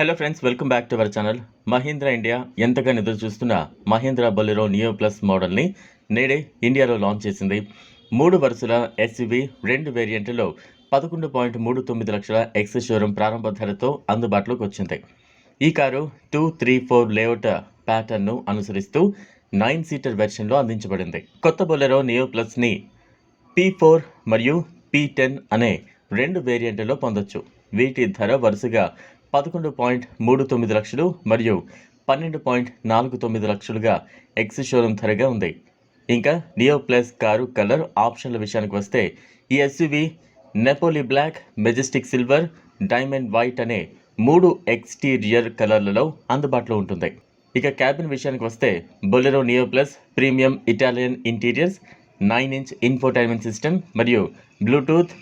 Hello friends welcome back to our channel Mahindra India ఎంతగా ఎదురు చూస్తున్న మహీంద్రా బొలెరో నియో ప్లస్ మోడల్ని నేడే ఇండియాలో లాంచ్ చేసింది. మూడు వరుసల ఎస్యువి రెండు వేరియంట్లలో పదకొండు పాయింట్ మూడు తొమ్మిది లక్షల ఎక్స్ షోరూమ్ ప్రారంభ ధరతో అందుబాటులోకి వచ్చింది. ఈ car two three four layout ప్యాటర్న్ను అనుసరిస్తూ నైన్ సీటర్ వెర్షన్లో అందించబడింది. కొత్త బొలెరో నియో ప్లస్ని పీ ఫోర్ మరియు పీ టెన్ అనే రెండు వేరియంట్లలో పొందొచ్చు. వీటి ధర వరుసగా పదకొండు పాయింట్ మూడు తొమ్మిది లక్షలు మరియు పన్నెండు పాయింట్ నాలుగు తొమ్మిది లక్షలుగా ఎక్స్ షోరూమ్ ధరగా ఉంది. ఇంకా నియో ప్లస్ కారు కలర్ ఆప్షన్ల విషయానికి వస్తే ఈ SUV Napoli black majestic silver diamond white అనే మూడు ఎక్స్టీరియర్ కలర్లలో అందుబాటులో ఉంటుంది. ఇక క్యాబిన్ విషయానికి వస్తే Bolero Neo plus premium Italian interiors nine inch infotainment system మరియు బ్లూటూత్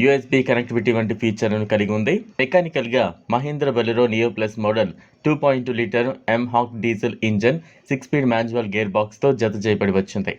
యూఎస్బీ కనెక్టివిటీ వంటి ఫీచర్లను కలిగి ఉంది. మెకానికల్గా Mahindra Bolero Neo plus model two point two litre mHawk diesel engine six speed manual gear బాక్స్తో జత చేయబడి వచ్చింది.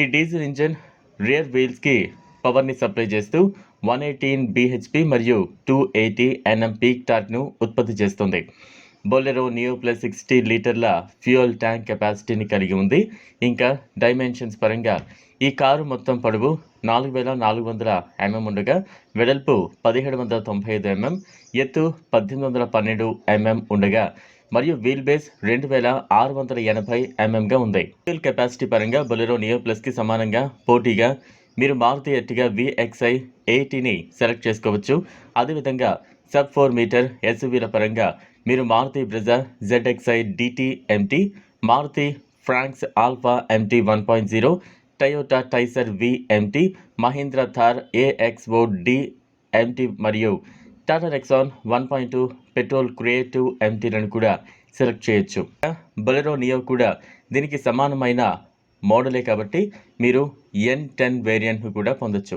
ఈ డీజిల్ ఇంజన్ రియర్ వీల్స్కి పవర్ని సప్లై చేస్తూ వన్ ఎయిటీన్ బీహెచ్పి మరియు టూ ఎయిటీ ఎన్ఎం పీక్ టార్క్ను ఉత్పత్తి చేస్తుంది. బొలెరో నియో ప్లస్ సిక్స్టీ లీటర్ల ఫ్యూయల్ ట్యాంక్ కెపాసిటీని కలిగి ఉంది. ఇంకా డైమెన్షన్స్ పరంగా ఈ కారు మొత్తం పొడవు నాలుగు వేల నాలుగు వందల ఎంఎం ఉండగా వెడల్పు పదిహేడు వందల తొంభై ఐదు ఎంఎం ఎత్తు పద్దెనిమిది వందల పన్నెండు ఎంఎం ఉండగా మరియు వీల్ బేస్ రెండు వేల ఆరు వందల ఎనభై ఎంఎంగా ఉంది. ఫ్యూయల్ కెపాసిటీ పరంగా బొలెరో నియో ప్లస్కి సమానంగా పోటీగా మీరు మారుతి ఎట్టిగా విఎక్స్ఐ ఎయిటీని సెలెక్ట్ చేసుకోవచ్చు. అదేవిధంగా సబ్ ఫోర్ మీటర్ ఎస్యూవీల పరంగా మీరు Maruti Brezza ZXI DT MT Maruti Fronx Alpha MT one point zero Toyota Taisor VMT Mahindra Thar AXO D MT మరియు Tata Nexon one point two petrol creative ఎంటీలను కూడా select చేయొచ్చు. Bolero neo కూడా దీనికి సమానమైన మోడలే కాబట్టి మీరు ఎన్ టెన్ వేరియంట్ను కూడా పొందొచ్చు.